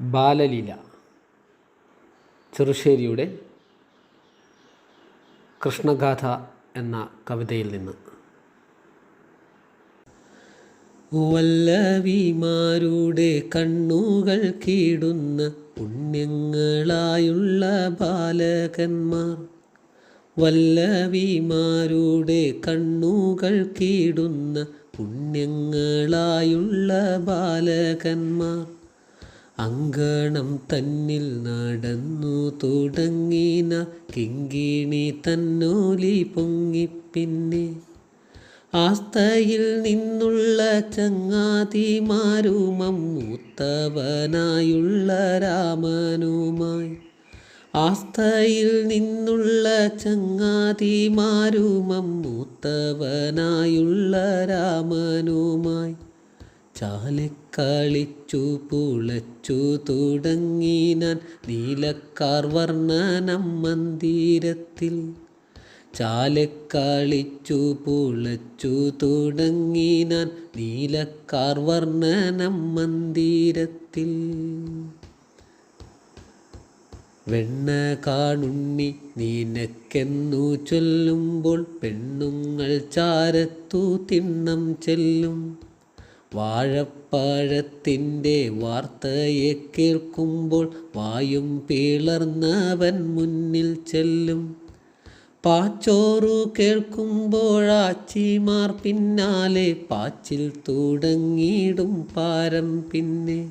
ബാലലീല ചെറുശ്ശേരിയുടെ കൃഷ്ണഗാഥ എന്ന കവിതയിൽ നിന്ന്. വല്ലവിമാരുടെ കണ്ണുകൾ കീടുന്ന പുണ്യങ്ങളായുള്ള ബാലകന്മാർ വല്ലവിമാരുടെ കണ്ണുകൾ കീടുന്ന പുണ്യങ്ങളായുള്ള ബാലകന്മാർ അങ്കണം തന്നിൽ നടന്നു തുടങ്ങിന കിങ്കിണി തന്നോലി പൊങ്ങിപ്പിന്നെ ആസ്തയിൽ നിന്നുള്ള ചങ്ങാതിമാരുമം മൂത്തവനായുള്ള രാമനുമായി. ആസ്തയിൽ നിന്നുള്ള ചങ്ങാതിമാരുമം മൂത്തവനായുള്ള രാമനുമായി. ചാലക്കളിച്ചു പുളച്ചു തുടങ്ങിനാൻ നീലക്കാർ വർണനം മന്ദിരത്തിൽ. ചാലക്കളിച്ചു പുളച്ചു തുടങ്ങിനാൻ നീലക്കാർ വർണനം മന്ദിരത്തിൽ. വെണ്ണ കാണുണ്ണി നീനക്കെന്നു ചൊല്ലുമ്പോൾ പെണ്ണുങ്ങൾ ചാരത്തു തിണ്ണം ചെല്ലും. വാഴപ്പഴത്തിന്റെ വാർത്തയെ കേൾക്കുമ്പോൾ വായും പിളർന്നവൻ മുന്നിൽ ചെല്ലും. പാച്ചോറു കേൾക്കുമ്പോഴാച്ചിമാർ പിന്നാലെ പാച്ചിൽ തുടങ്ങിയിടും പാരം പിന്നെ.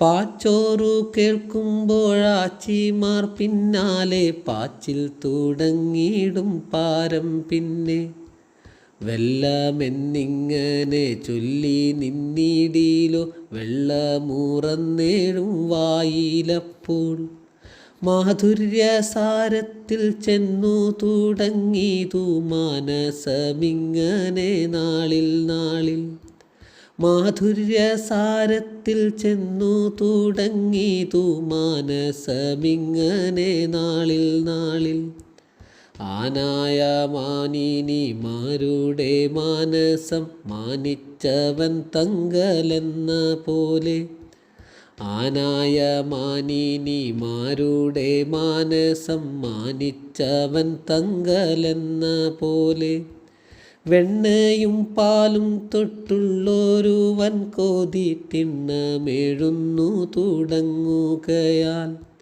പാച്ചോറു കേൾക്കുമ്പോഴാച്ചിമാർ പിന്നാലെ പാച്ചിൽ തുടങ്ങിയിടും പാരം പിന്നെ. വെള്ളമെന്നിങ്ങനെ ചൊല്ലി നിന്നിടീലോ വെള്ളമൂറന്നേഴും വായിലപ്പോൾ. മാധുര്യസാരത്തിൽ ചെന്നു തുടങ്ങിയതു മാനസമിങ്ങനെ നാളിൽ നാളിൽ. മാധുര്യസാരത്തിൽ ചെന്നു തുടങ്ങിയതു മാനസമിങ്ങനെ നാളിൽ നാളിൽ. ആനായ മാനിനിമാരുടെ മാനസം മാനിച്ചവൻ തങ്കലെന്ന പോലെ. ആനായ മാനിനിമാരുടെ മാനസം മാനിച്ചവൻ തങ്കലെന്ന പോലെ. വെണ്ണയും പാലും തൊട്ടുള്ളൊരു കോതി തിണ്ണമേഴുന്നു തുടങ്ങുകയാൽ.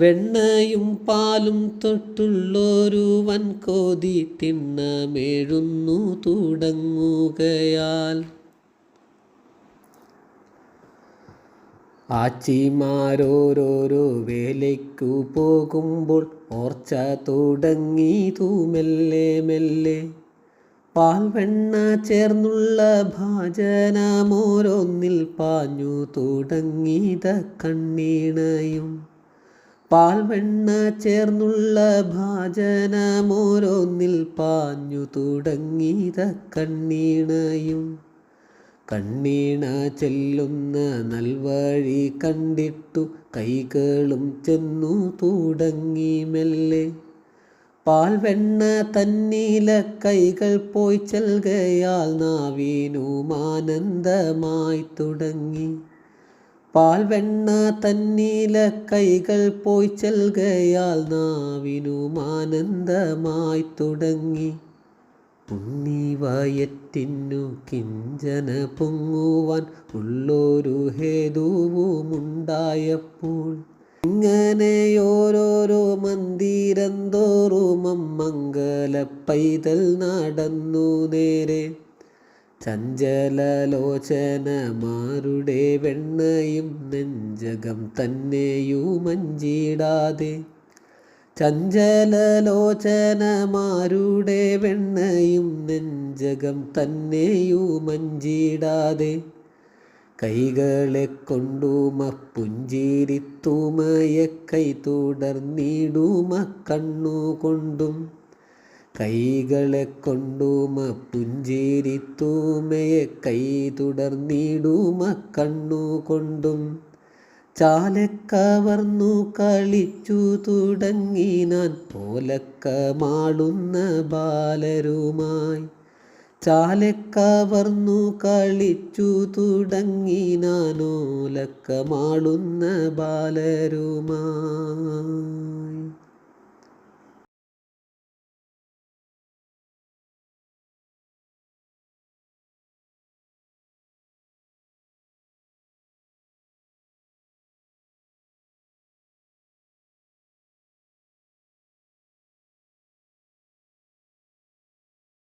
വെണ്ണയും പാലും തൊട്ടുള്ളൊരു വൻകോതി തിണ്ണമേഴുന്നു തുടങ്ങുകയാൽ. ആച്ചിമാരോരോരോ വേലയ്ക്കു പോകുമ്പോൾ ഓർച്ച തൂമെല്ലെ മെല്ലെ പാൽവെണ്ണ ചേർന്നുള്ള ഭാജനമോരോന്നിൽ പാഞ്ഞു തുടങ്ങിയത കണ്ണീണയും. പാൽവെണ്ണ ചേർന്നുള്ള ഭാജനമോരോന്നിൽ പാഞ്ഞു തുടങ്ങിയത കണ്ണീണയും. കണ്ണീണ ചെല്ലുന്ന നൽവഴി കണ്ടിട്ടു കൈകളും ചെന്നു തുടങ്ങി മെല്ലെ. പാൽവെണ്ണ തന്നീല കൈകൾ പോയി ചെൽകയാൽ നാവീനുമാനന്ദമായി തുടങ്ങി. പാൽവെണ്ണ തന്നീല കൈകൾ പോയി ചെൽകയാൽ നാവിനുമാനന്ദമായി തുടങ്ങി. പുണ്ണിവയറ്റിന്നു കിഞ്ചന പൊങ്ങുവാൻ ഉള്ളൊരു ഹേതുവുമുണ്ടായപ്പോൾ ഇങ്ങനെ ഓരോരോ മന്ദിരം തോറും മംഗല പൈതൽ നടന്നു നേരെ. ചഞ്ചലലോചനമാരുടെ വെണ്ണയും നെഞ്ചകം തന്നെയുമഞ്ചിടാതെ ചഞ്ചലലോചനമാരുടെ വെണ്ണയും നെഞ്ചകം തന്നെയുമഞ്ചിടാതെ കൈകളെ കൊണ്ടുമ പുഞ്ചിരിത്തുമയെ കൈ തുടർന്നിടുമ കണ്ണുകൊണ്ടും. കൈകളെ കൊണ്ടുമ തൂമയെ കൈ തുടർന്നിടുമ കണ്ണു കൊണ്ടും. ചാലക്കവർന്നു കളിച്ചു തുടങ്ങി നാൻ പോലക്കമാളുന്ന ബാലരുമായി. ചാലക്കവർന്നു കളിച്ചു തുടങ്ങി നാനോലക്കമാളുന്ന ബാലരുമായി.